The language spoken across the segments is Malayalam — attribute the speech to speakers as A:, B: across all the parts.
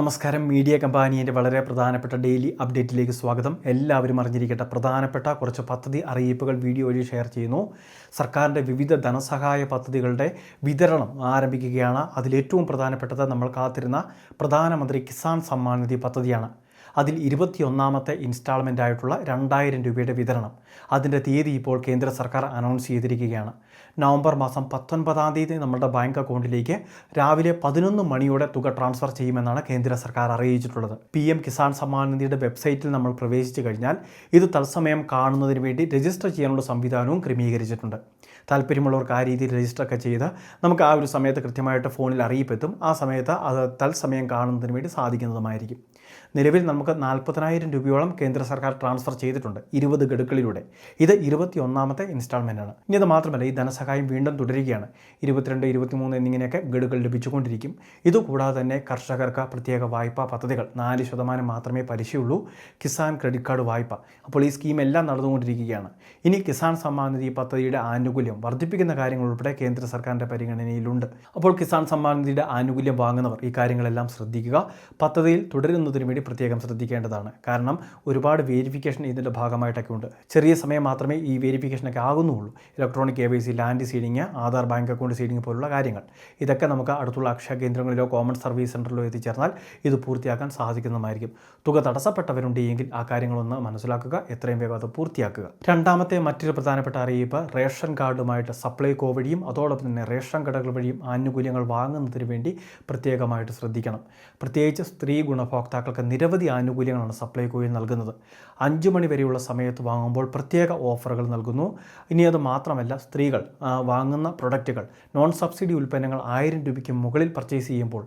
A: നമസ്കാരം. മീഡിയ കമ്പാനിയുടെ വളരെ പ്രധാനപ്പെട്ട ഡെയിലി അപ്ഡേറ്റിലേക്ക് സ്വാഗതം. എല്ലാവരും അറിഞ്ഞിരിക്കട്ടെ പ്രധാനപ്പെട്ട കുറച്ച് പദ്ധതി അറിയിപ്പുകൾ വീഡിയോ വഴി ഷെയർ ചെയ്യുന്നു. സർക്കാരിന്റെ വിവിധ ധനസഹായ പദ്ധതികളുടെ വിതരണം ആരംഭിക്കുകയാണ്. അതിലേറ്റവും പ്രധാനപ്പെട്ടത് നമ്മൾ കാത്തിരുന്ന പ്രധാനമന്ത്രി കിസാൻ സമ്മാൻ നിധി പദ്ധതിയാണ്. അതിൽ ഇരുപത്തിയൊന്നാമത്തെ ഇൻസ്റ്റാൾമെന്റ് ആയിട്ടുള്ള രണ്ടായിരം രൂപയുടെ വിതരണം അതിന്റെ തീയതി ഇപ്പോൾ കേന്ദ്ര സർക്കാർ അനൗൺസ് ചെയ്തിരിക്കുകയാണ്. നവംബർ മാസം പത്തൊൻപതാം തീയതി നമ്മുടെ ബാങ്ക് അക്കൗണ്ടിലേക്ക് രാവിലെ പതിനൊന്ന് മണിയോടെ തുക ട്രാൻസ്ഫർ ചെയ്യുമെന്നാണ് കേന്ദ്ര സർക്കാർ അറിയിച്ചിട്ടുള്ളത്. പി എം കിസാൻ സമ്മാൻ നിധിയുടെ വെബ്സൈറ്റിൽ നമ്മൾ പ്രവേശിച്ചു കഴിഞ്ഞാൽ ഇത് തത്സമയം കാണുന്നതിന് വേണ്ടി രജിസ്റ്റർ ചെയ്യാനുള്ള സംവിധാനവും ക്രമീകരിച്ചിട്ടുണ്ട്. താല്പര്യമുള്ളവർക്ക് ആ രീതിയിൽ രജിസ്റ്റർ ഒക്കെ ചെയ്ത് നമുക്ക് ആ ഒരു സമയത്ത് കൃത്യമായിട്ട് ഫോണിൽ അറിയിപ്പെത്തും. ആ സമയത്ത് അത് തത്സമയം കാണുന്നതിന് വേണ്ടി സാധിക്കുന്നതുമായിരിക്കും. നിലവിൽ നമുക്ക് നാൽപ്പതിനായിരം രൂപയോളം കേന്ദ്ര സർക്കാർ ട്രാൻസ്ഫർ ചെയ്തിട്ടുണ്ട് ഇരുപത് ഗഡുക്കളിലൂടെ. ഇത് ഇരുപത്തി ഒന്നാമത്തെ ആണ് ഇനി അത് മാത്രമല്ല ഈ ധനസഹായം വീണ്ടും തുടരുകയാണ്. ഇരുപത്തിരണ്ട് ഇരുപത്തിമൂന്ന് എന്നിങ്ങനെയൊക്കെ ഗഡുകൾ ലഭിച്ചുകൊണ്ടിരിക്കും. ഇതുകൂടാതെ തന്നെ കർഷകർക്ക് പ്രത്യേക വായ്പാ പദ്ധതികൾ നാല് ശതമാനം മാത്രമേ പലിശയുള്ളൂ കിസാൻ ക്രെഡിറ്റ് കാർഡ് വായ്പ. അപ്പോൾ ഈ സ്കീം എല്ലാം നടന്നുകൊണ്ടിരിക്കുകയാണ്. ഇനി കിസാൻ സമ്മാൻ നിധി പദ്ധതിയുടെ ആനുകൂല്യം വർദ്ധിപ്പിക്കുന്ന കാര്യങ്ങൾ ഉൾപ്പെടെ കേന്ദ്ര സർക്കാരിന്റെ പരിഗണനയിലുണ്ട്. അപ്പോൾ കിസാൻ സമ്മാൻ നിധിയുടെ ആനുകൂല്യം വാങ്ങുന്നവർ ഈ കാര്യങ്ങളെല്ലാം ശ്രദ്ധിക്കുക. പദ്ധതിയിൽ തുടരുന്നതിന് വേണ്ടി പ്രത്യേകം ശ്രദ്ധിക്കേണ്ടതാണ്. കാരണം ഒരുപാട് വേരിഫിക്കേഷൻ ഇതിന്റെ ഭാഗമായിട്ടൊക്കെ ഉണ്ട് ചെറിയ സമയം മാത്രമേ ഈ വേരിഫിക്കേഷനൊക്കെ ആകുന്നുള്ളൂ. Electronic K Y C land seeding Aadhaar bank account seeding പോലുള്ള കാര്യങ്ങൾ. ഇതൊക്കെ നമുക്ക് അടുത്തുള്ള അക്ഷയ കേന്ദ്രങ്ങളിലോ കോമൺ സർവീസ് സെന്ററിലോ എത്തിച്ചേർന്നാൽ ഇത് പൂർത്തിയാക്കാൻ സാധിക്കുന്നതായിരിക്കും തുക തടസ്സപ്പെട്ടവരുണ്ടെങ്കിൽ ആ കാര്യങ്ങളൊന്ന് മനസ്സിലാക്കുക എത്രയും വേഗം അത് പൂർത്തിയാക്കുക. രണ്ടാമത്തെ മറ്റൊരു പ്രധാനപ്പെട്ട അറിയിപ്പ് റേഷൻ കാർഡുമായിട്ട് സപ്ലൈകോ വഴിയും അതോടൊപ്പം തന്നെ റേഷൻ കടകൾ വഴിയും ആനുകൂല്യങ്ങൾ വാങ്ങുന്നതിന് വേണ്ടി പ്രത്യേകമായിട്ട് ശ്രദ്ധിക്കണം. പ്രത്യേകിച്ച് സ്ത്രീ ഗുണഭോക്താക്കൾക്ക് നിരവധി ആനുകൂല്യങ്ങളാണ് സപ്ലൈകോയിൽ നൽകുന്നത്. അഞ്ച് മണി വരെയുള്ള സമയത്ത് വാങ്ങുമ്പോൾ പ്രത്യേക ഓഫറുകൾ നൽകുന്നു. ഇനി അത് മാത്രമല്ല സ്ത്രീകൾ വാങ്ങുന്ന പ്രൊഡക്റ്റുകൾ നോൺ സബ്സിഡി ഉൽപ്പന്നങ്ങൾ ആയിരം രൂപയ്ക്ക് മുകളിൽ പർച്ചേസ് ചെയ്യുമ്പോൾ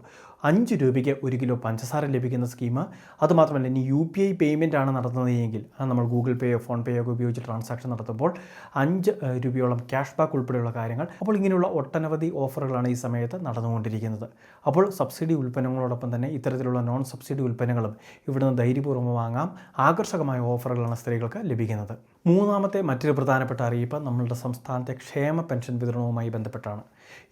A: അഞ്ച് രൂപയ്ക്ക് ഒരു കിലോ പഞ്ചസാര ലഭിക്കുന്ന സ്കീം അതുമാത്രമല്ല ഇനി യു പി ഐ പേയ്മെന്റ് ആണ് നടത്തുന്നതെങ്കിൽ അത് നമ്മൾ ഗൂഗിൾ പേയോ ഫോൺ പേയോ ഒക്കെ ഉപയോഗിച്ച് ട്രാൻസാക്ഷൻ നടത്തുമ്പോൾ അഞ്ച് രൂപയോളം ക്യാഷ് ബാക്ക് ഉൾപ്പെടെയുള്ള കാര്യങ്ങൾ. അപ്പോൾ ഇങ്ങനെയുള്ള ഒട്ടനവധി ഓഫറുകളാണ് ഈ സമയത്ത് നടന്നുകൊണ്ടിരിക്കുന്നത്. അപ്പോൾ സബ്സിഡി ഉൽപ്പന്നങ്ങളോടൊപ്പം തന്നെ ഇത്തരത്തിലുള്ള നോൺ സബ്സിഡി ഉൽപ്പന്നങ്ങളും ഇവിടുന്ന് ധൈര്യപൂർവം വാങ്ങാം. ആകർഷകമായ ഓഫറുകളാണ് സ്ത്രീകൾക്ക് ലഭിക്കുന്നത്. മൂന്നാമത്തെ മറ്റൊരു പ്രധാനപ്പെട്ട അറിയിപ്പ് നമ്മളുടെ സംസ്ഥാനത്തെ ക്ഷേമ പെൻഷൻ വിതരണവുമായി ബന്ധപ്പെട്ടാണ്.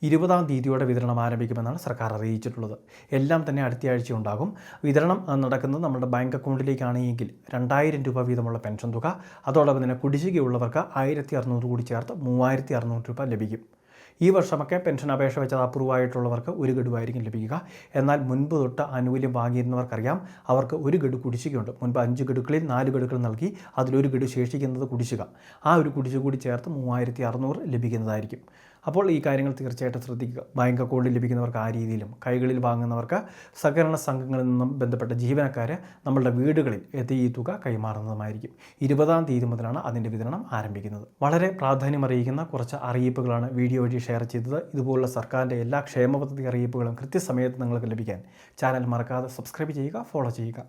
A: ഇരുപതാം തീയതിയോടെ വിതരണം ആരംഭിക്കുമെന്നാണ് സർക്കാർ അറിയിച്ചിട്ടുള്ളത്. എല്ലാം തന്നെ അടുത്ത ആഴ്ച ഉണ്ടാകും. വിതരണം നടക്കുന്നത് നമ്മുടെ ബാങ്ക് അക്കൗണ്ടിലേക്കാണ് എങ്കിൽ രണ്ടായിരം രൂപ വീതമുള്ള പെൻഷൻ തുക. അതോടൊപ്പം തന്നെ കുടിശ്ശികയുള്ളവർക്ക് ആയിരത്തി അറുന്നൂറ് കൂടി ചേർത്ത് മൂവായിരത്തി അറുന്നൂറ് രൂപ ലഭിക്കും. ഈ വർഷമൊക്കെ പെൻഷൻ അപേക്ഷ വെച്ചത് അപ്രൂവായിട്ടുള്ളവർക്ക് ഒരു ഗഡുവായിരിക്കും ലഭിക്കുക. എന്നാൽ മുൻപ് തൊട്ട് ആനുകൂല്യം വാങ്ങിയിരുന്നവർക്കറിയാം അവർക്ക് ഒരു ഗഡു കുടിശ്ശികയുണ്ട്. മുൻപ് അഞ്ച് ഗഡുക്കളിൽ നാല് ഗഡുക്കൾ നൽകി അതിലൊരു ഗഡു ശേഷിക്കുന്നത് കുടിശ്ശിക. ആ ഒരു കുടിശ്ശിക കൂടി ചേർത്ത് മൂവായിരത്തി അറുന്നൂറ് ലഭിക്കുന്നതായിരിക്കും. അപ്പോൾ ഈ കാര്യങ്ങൾ തീർച്ചയായിട്ടും ശ്രദ്ധിക്കുക. ബാങ്ക് അക്കൗണ്ടിൽ ലഭിക്കുന്നവർക്ക് ആ രീതിയിലും കൈകളിൽ വാങ്ങുന്നവർക്ക് സഹകരണ സംഘങ്ങളിൽ നിന്നും ബന്ധപ്പെട്ട ജീവനക്കാർ നമ്മളുടെ വീടുകളിൽ എത്തി ഈ തുക കൈമാറുന്നതുമായിരിക്കും. ഇരുപതാം തീയതി മുതലാണ് അതിന്റെ വിതരണം ആരംഭിക്കുന്നത്. വളരെ പ്രാധാന്യമറിയിക്കുന്ന കുറച്ച് അറിയിപ്പുകളാണ് വീഡിയോ വഴി ഷെയർ ചെയ്തത്. ഇതുപോലുള്ള സർക്കാരിന്റെ എല്ലാ ക്ഷേമ പദ്ധതി അറിയിപ്പുകളും കൃത്യസമയത്ത് നിങ്ങൾക്ക് ലഭിക്കാൻ ചാനൽ മറക്കാതെ സബ്സ്ക്രൈബ് ചെയ്യുക ഫോളോ ചെയ്യുക.